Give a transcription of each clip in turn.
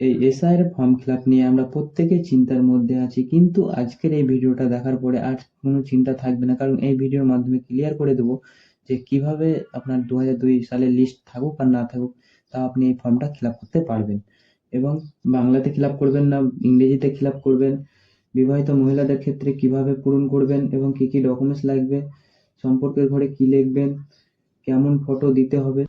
এই SIR form fill up নিয়ে আমরা প্রত্যেকে চিন্তার মধ্যে আছি, কিন্তু আজকের এই ভিডিওটা দেখার পরে আর কোনো চিন্তা থাকবে না। কারণ এই ভিডিওর মাধ্যমে ক্লিয়ার করে দেবো যে কীভাবে আপনার দু দুই সালের লিস্ট থাকুক আর না থাকুক, তা আপনি এই ফর্মটা ফিল আপ করতে পারবেন। এবং বাংলাতে ফিল আপ করবেন না, ইংরেজিতে ফিল আপ করবেন, বিবাহিত মহিলাদের ক্ষেত্রে কীভাবে পূরণ করবেন এবং কি কি ডকুমেন্টস লাগবে, সম্পর্কের ঘরে কি লিখবেন, কেমন ফটো দিতে হবে।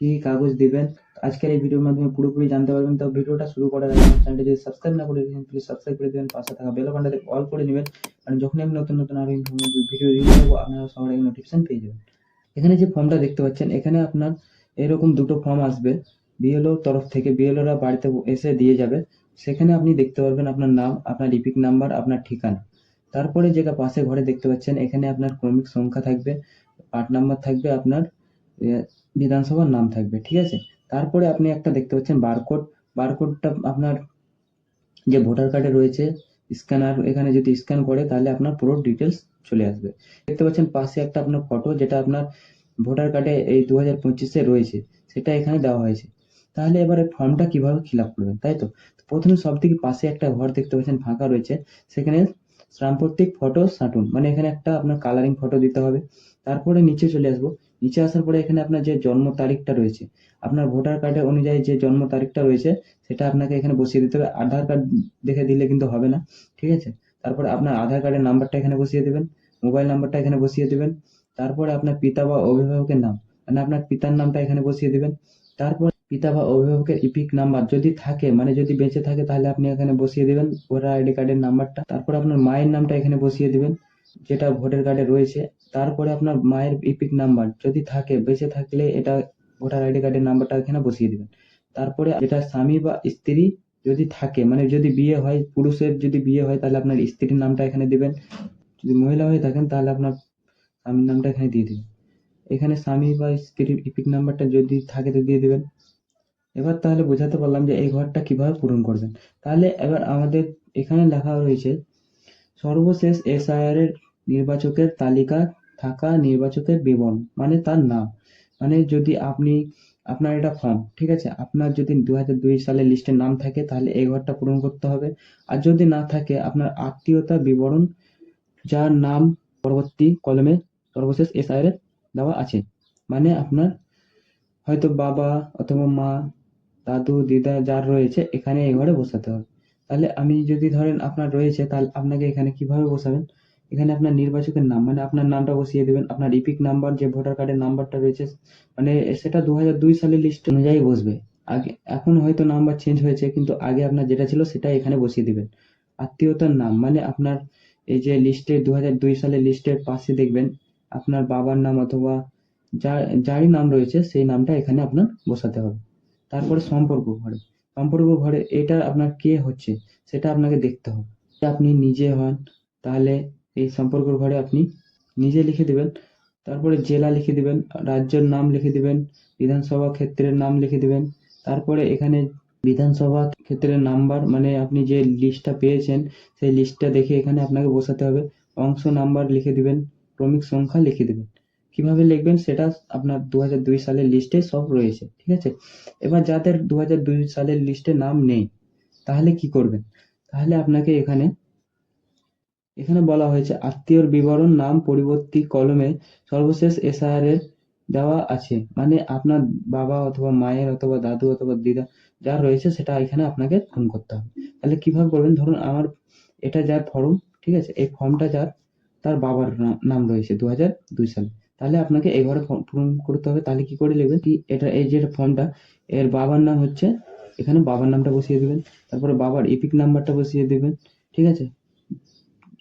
কি কাগজ দিবেন? আজকের এই ভিডিওর মাধ্যমে পুরোপুরি জানতে পারবেন। তো ভিডিওটা শুরু করার আগে চ্যানেলটা যদি সাবস্ক্রাইব না করে থাকেন প্লিজ সাবস্ক্রাইব করে দেবেন। পাশে থাকা বেল বাটনটাতে অল করে নেবেন কারণ যখনই আমি নতুন নতুন আরও ইনফরমেটিভ ভিডিও দিয়ে দেবো আপনারা সবার আগে নোটিফিকেশন পেয়ে যাবেন। এখানে যে ফর্মটা দেখতে পাচ্ছেন, এখানে আপনার এরকম দুটো ফর্ম আসবে। বিএলও তরফ থেকে বিএলওরা বাড়িতে এসে দিয়ে যাবে। সেখানে আপনি দেখতে পারবেন আপনার নাম, আপনার ইপিক নাম্বার আপনার ঠিকানা। তারপরে যেটা পাশে ঘরে দেখতে পাচ্ছেন, এখানে আপনার ক্রমিক সংখ্যা থাকবে পার্ট নাম্বার থাকবে, আপনার বিধানসভার নাম থাকবে, ঠিক আছে? তারপরে আপনি একটা দেখতে পাচ্ছেন বারকোড বারকোডটা আপনার যে ভোটার কার্ডে রয়েছে স্ক্যানার এখানে যদি স্ক্যান করে তাহলে আপনার পুরো ডিটেলস চলে আসবে। দেখতে পাচ্ছেন পাশে একটা আপনার ফটো যেটা আপনার ভোটার কার্ডে এই দু হাজার পঁচিশে রয়েছে, সেটা এখানে দেওয়া হয়েছে। তাহলে এবারে ফর্মটা কীভাবে ফিল আপ করবেন, তাই তো? প্রথমে সব থেকে পাশে একটা ঘর দেখতে পাচ্ছেন, ফাঁকা রয়েছে। সেখানে সাম্প্রতিক ফটো সাঁটুন মানে এখানে একটা আপনার কালারিং ফটো দিতে হবে। তারপরে নিচে চলে আসব। নিচে আসার পরে এখানে আপনার যে জন্ম তারিখটা রয়েছে, আপনার ভোটার কার্ডের অনুযায়ী যে জন্ম তারিখটা রয়েছে, সেটা আপনাকে এখানে বসিয়ে দিতে হবে। আধার কার্ড দেখে দিলে কিন্তু হবে না, ঠিক আছে? তারপরে আপনার আধার কার্ডের নাম্বারটা এখানে বসিয়ে দেবেন মোবাইল নাম্বারটা এখানে বসিয়ে দেবেন, তারপরে আপনার পিতা বা অভিভাবকের নাম মানে আপনার পিতার নামটা এখানে বসিয়ে দেবেন, তারপর পিতা বা অভিভাবকের ইপিক নাম্বার যদি থাকে মানে যদি বেঁচে থাকে, তাহলে আপনি এখানে বসিয়ে দেবেন ভোটার আইডি কার্ডের নাম্বারটা তারপর আপনার মায়ের নামটা এখানে বসিয়ে দিবেন যেটা ভোটার কার্ডে রয়েছে, তারপরে আপনার মায়ের ইপিক নাম্বার যদি থাকে, বেঁচে থাকলে এটা ভোটার আইডি কার্ডের নাম্বারটা এখানে বসিয়ে দেবেন। তারপরে যেটা স্বামী বা স্ত্রী যদি থাকে মানে যদি বিয়ে হয়, পুরুষের যদি বিয়ে হয়, তাহলে আপনার স্ত্রীর নামটা এখানে দিবেন। যদি মহিলা হয়ে থাকেন, তাহলে আপনার স্বামীর নামটা এখানে দিয়ে দেবেন। এখানে স্বামী বা স্ত্রীর ইপিক নাম্বারটা যদি থাকে, তো দিয়ে দেবেন। এবার তাহলে বোঝাতে পারলাম যে এই ঘরটা কীভাবে পূরণ করবেন। তাহলে এবার আমাদের এখানে লেখা রয়েছে সর্বশেষ এসআইআর এর নির্বাচকের তালিকা থাকা নির্বাচকের বিবরণ মানে তার নাম। মানে যদি আপনি, আপনার এটা ফর্ম ঠিক আছে? আপনার যদি দু হাজার দুই সালের লিস্টে নাম থাকে, তাহলে এই ঘরটা পূরণ করতে হবে। আর যদি না থাকে, আপনার আত্মীয়তা বিবরণ, যার নাম পরবর্তী কলমে সর্বশেষ এসআইআর দেওয়া আছে। মানে আপনার হয়তো বাবা অথবা মা, দাদু, দিদা, যার রয়েছে, এখানে এই ঘরে বসাতে হবে। তাহলে আমি যদি ধরেন আপনার রয়েছে, তাহলে আপনাকে এখানে কীভাবে বসাবেন? এখানে আপনার নির্বাচকের নাম মানে আপনার নামটা বসিয়ে দেবেন, আপনার ইপিক নাম্বার যে ভোটার কার্ডের নাম্বারটা রয়েছে মানে সেটা দু হাজার দুই সালের লিস্ট অনুযায়ী বসবে। আগে, এখন হয়তো নাম্বার চেঞ্জ হয়েছে, কিন্তু আগে আপনার যেটা ছিল সেটা এখানে বসিয়ে দিবেন। আত্মীয়তার নাম মানে আপনার এই যে লিস্টে দু হাজার দুই সালের লিস্টের পাশে দেখবেন, আপনার বাবার নাম অথবা যার যারই নাম রয়েছে, সেই নামটা এখানে আপনার বসাতে হবে। তারপরে সম্পর্ক ঘরে। সম্পর্ক ঘরে এটা আপনার কে হচ্ছে, সেটা আপনাকে দেখতে হবে। আপনি নিজে হন, তাহলে এই সম্পর্ক ঘরে আপনি নিজে লিখে দিবেন, তারপরে জেলা লিখে দিবেন, রাজ্যের নাম লিখে দিবেন, বিধানসভা ক্ষেত্রের নাম লিখে দিবেন, তারপরে এখানে বিধানসভা ক্ষেত্রের নাম্বার মানে আপনি যে লিস্টটা পেয়েছেন, সেই লিস্টটা দেখে এখানে আপনাকে বসাতে হবে। অংশ নাম্বার লিখে দিবেন, ক্রমিক সংখ্যা লিখে দিবেন। কীভাবে লিখবেন সেটা আপনার দু হাজার দুই সালের লিস্টে সব রয়েছে, ঠিক আছে? এবার যাদের দু হাজার দুই সালের লিস্টে নাম নেই, তাহলে কি করবেন? তাহলে আপনাকে এখানে এখানে বলা হয়েছে, আত্মীয়র বিবরণ, নাম, পরিবর্তী কলমে সর্বশেষ এসআইআর এর দেওয়া আছে। মানে আপনার বাবা অথবা মায়ের অথবা দাদু অথবা দিদা যা রয়েছে সেটা এখানে আপনাকে পূরণ করতে হবে। তাহলে কীভাবে করবেন? ধরুন আমার এটা যার ফর্ম ঠিক আছে? এই ফর্মটা যার, তার বাবার নাম রয়েছে দু হাজার দুই সালে। তাহলে আপনাকে এবারে ফর্ম পূরণ করতে হবে। তাহলে কি করে লিখবেন? কি এটা, এই যে ফর্মটা, এর বাবার নাম হচ্ছে, এখানে বাবার নামটা বসিয়ে দিবেন। তারপরে বাবার ইপিক নাম্বারটা বসিয়ে দিবেন, ঠিক আছে?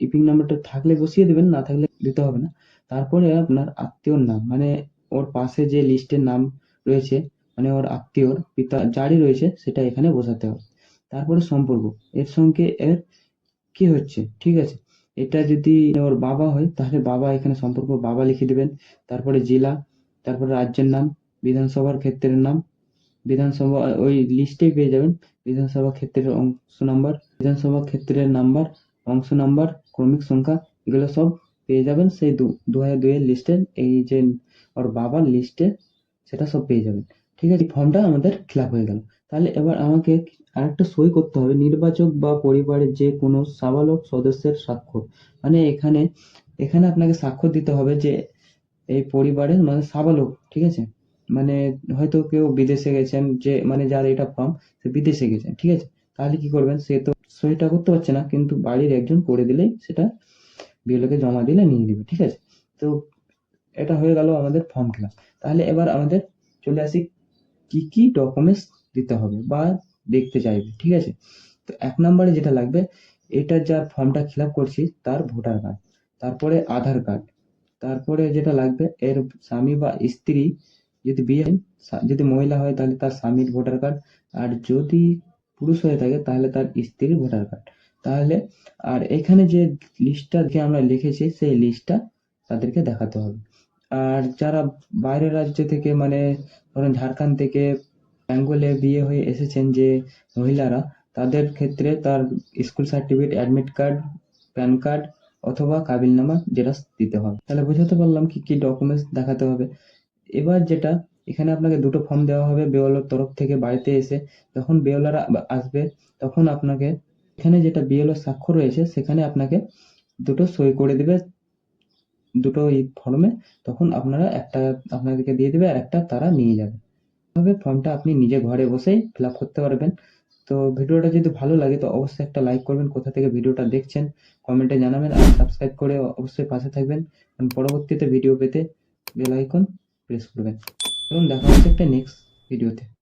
ইপিক নাম্বারটা থাকলে বসিয়ে দিবেন, না থাকলে দিতে হবে না। তারপরে আপনার আত্মীয়র নাম মানে ওর পাশে যে লিস্টের নাম রয়েছে মানে ওর আত্মীয়র, পিতা যারই রয়েছে, সেটা এখানে বসাতে হবে। তারপরে সম্পর্ক, এর সঙ্গে এর কি হচ্ছে, ঠিক আছে? এটা যদি ওর বাবা হয়, তাহলে বাবা এখানে সম্পর্ক, বাবা লিখে দিবেন। তারপরে জেলা, তারপরে রাজ্যের নাম, বিধানসভার ক্ষেত্রের নাম, বিধানসভা, ওই লিস্টেই পেয়ে যাবেন। বিধানসভা ক্ষেত্রের অংশ নাম্বার, বিধানসভা ক্ষেত্রের নাম্বার, অংশ নাম্বার, ক্রমিক সংখ্যা, এগুলো সব পেয়ে যাবেন সেই দু হাজার দুইয়ের লিস্টে। এই যে ওর বাবার লিস্টে, সেটা সব পেয়ে যাবেন। ঠিক আছে ফর্মটা আমাদের ফিল হয়ে গেল। তাহলে এবার আমাকে আরেকটা সই করতে হবে। নির্বাচক বা পরিবারের যে কোনো সাবালক সদস্যের স্বাক্ষর। মানে এখানে এখানে আপনাকে স্বাক্ষর দিতে হবে যে এই পরিবারের মানে সাবালক, ঠিক আছে? মানে হয়তো কেউ বিদেশে গেছেন, যে মানে যার এটা ফর্ম, সে বিদেশে গেছেন, ঠিক আছে? তাহলে কি করবেন? সে তো সইটা করতে পারছে না, কিন্তু বাড়ির একজন করে দিলেই সেটা বিএলওকে জমা দিলে নিয়ে নেবে, ঠিক আছে? তো এটা হয়ে গেল আমাদের ফর্ম ফিল তাহলে এবার আমাদের চলে আসি কি কি ডকুমেন্টস দিতে হবে বা দেখতে চাইবে, ঠিক আছে? তো এক নম্বরে যেটা লাগবে এটা যার ফর্মটা ফিল আপ করছি তার ভোটার কার্ড তারপরে আধার কার্ড তারপরে যেটা লাগবে, এর স্বামী বা স্ত্রী যদি বিয়ে যদি মহিলা হয় তাহলে তার স্বামীর ভোটার কার্ড আর যদি পুরুষ হয়ে থাকে তাহলে তার স্ত্রীর ভোটার কার্ড তাহলে, আর এখানে যে লিস্টটা যে আমরা লিখেছি, সেই লিস্টটা তাদেরকে দেখাতে হবে। আর যারা বাইরের রাজ্য থেকে মানে ধরেন ঝাড়খণ্ড থেকে বেঙ্গলে বিয়ে হয়ে এসেছেন যে মহিলারা, তাদের ক্ষেত্রে তার school certificate, admit card, PAN card অথবা কাবিলনামা জেরক্স দিতে হবে। তাহলে বোঝাতে পারলাম কি কি ডকুমেন্টস দেখাতে হবে। এবার যেটা, এখানে আপনাকে দুটো ফর্ম দেওয়া হবে বেওলার তরফ থেকে বাড়িতে এসে। যখন বেওলারা আসবে, তখন আপনাকে এখানে যেটা বিএলও স্বাক্ষর রয়েছে, সেখানে আপনাকে দুটো সই করে দিবে। দুটো এই ফর্মে তখন আপনারা একটা, আপনাদেরকে দিয়ে দেবে আর একটা তারা নিয়ে যাবে। এভাবে ফর্মটা আপনি নিজে ঘরে বসেই ফিল আপ করতে পারবেন। তো ভিডিওটা যদি ভালো লাগে, তো অবশ্যই একটা লাইক করবেন, কোথা থেকে ভিডিওটা দেখছেন কমেন্টে জানাবেন আর সাবস্ক্রাইব করে অবশ্যই পাশে থাকবেন। কারণ পরবর্তীতে ভিডিও পেতে বেল আইকন প্রেস করবেন। এবং দেখা হচ্ছে একটা নেক্সট ভিডিওতে